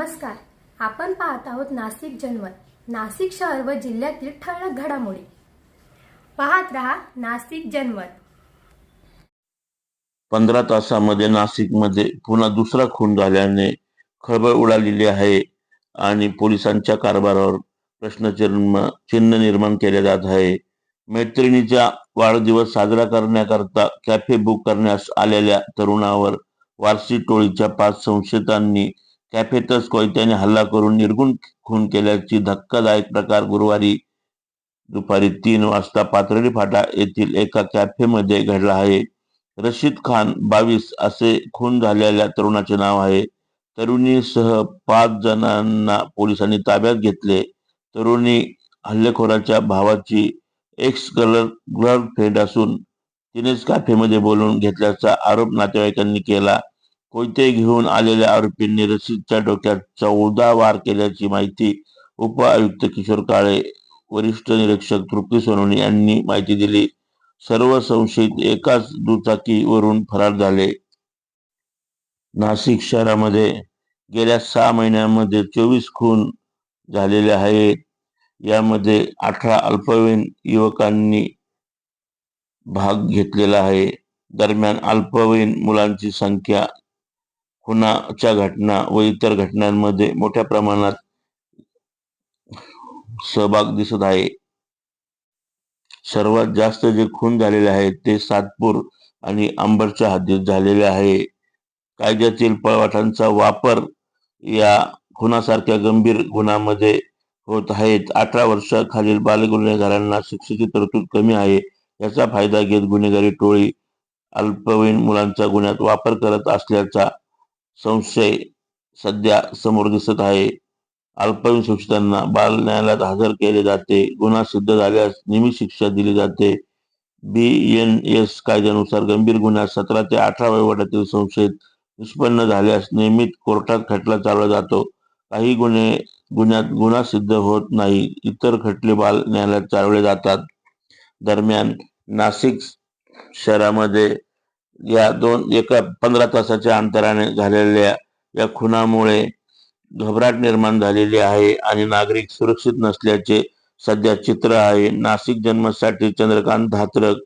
नमस्कार. आपण पाहत आहोत नाशिक जनमत नाशिक शहर व जिल्ह्यातील ठळक घडामोडी. पाहत रहा नाशिक जनमत पंधरा तासामध्ये नाशिकमध्ये पुन्हा दुसरा खून झाल्याने खळबळ उडालेली आहे आणि पोलिसांच्या कारभारावर प्रश्नचिन्ह चिन्ह निर्माण केले जात आहे. मैत्रिणीचा वाढदिवस साजरा करण्याकरता कॅफे बुक करण्यास आलेल्या तरुणावर वारसी टोळीच्या पाच संशयितांनी कॅफेतच कोयत्याने हल्ला करून निर्गुण खून केल्याची धक्कादायक प्रकार गुरुवारी दुपारी तीन वाजता पाथर्डी फाटा येथील एका कॅफेमध्ये घडला आहे. रशीद खान बावीस असे खून झालेल्या तरुणाचे नाव आहे. तरुणीसह पाच जणांना पोलिसांनी ताब्यात घेतले. तरुणी हल्लेखोराच्या भावाची एक्स कलर गर्लफ्रेंड असून तिनेच कॅफेमध्ये बोलून घेतल्याचा आरोप नातेवाईकांनी केला. कोयते घेऊन आलेल्या आरोपींनी रशीदच्या डोक्यात चौदा वार केल्याची माहिती उप आयुक्त किशोर काळे वरिष्ठ निरीक्षक तृप्ती सोनवणे यांनी माहिती दिली. सर्व संशयित एकाच दुचाकीवरून फरार झाले. नाशिक शहरामध्ये गेल्या सहा महिन्यांमध्ये चोवीस खून झालेले आहेत. यामध्ये अठरा अल्पवयीन युवकांनी भाग घेतलेला आहे. दरम्यान अल्पवयीन मुलांची संख्या खुनाच्या घटना व इतर घटनांमध्ये मोठ्या प्रमाणात सहभाग दिसत आहे. सर्वात जास्त जे खून झालेले आहेत ते सातपूर आणि अंबरच्या हद्दीत झालेले आहे. कायद्यातील पळवाटांचा वापर या खुनासारख्या गंभीर गुन्ह्यामध्ये होत आहेत. अठरा वर्षाखालील बालगुन्हेगारांना शिक्षेची तरतूद कमी आहे. याचा फायदा घेत गुन्हेगारी टोळी अल्पवयीन मुलांचा गुन्ह्यात वापर करत असल्याचा संशय सध्या समोर दिसत आहे. अल्पवयीन शिक्षितांना बाल न्यायालयात हजर केले जाते. गुन्हा सिद्ध झाल्यास नियमित शिक्षा दिली जाते. बी एन एस कायद्यानुसार गंभीर गुन्ह्यात सतरा ते अठरा वयोगटातील संशयित निष्पन्न झाल्यास नियमित कोर्टात खटला चालवला जातो. काही गुन्हे गुन्ह्यात गुन्हा सिद्ध होत नाही. इतर खटले बाल न्यायालयात चालवले जातात. दरम्यान नाशिक शहरामध्ये या दोन एका पंधरा तासाच्या अंतराने झालेल्या या खुनामुळे घबराट निर्माण झालेली आहे आणि नागरिक सुरक्षित नसल्याचे सध्या चित्र आहे. नाशिक जन्मासाठी चंद्रकांत धात्रक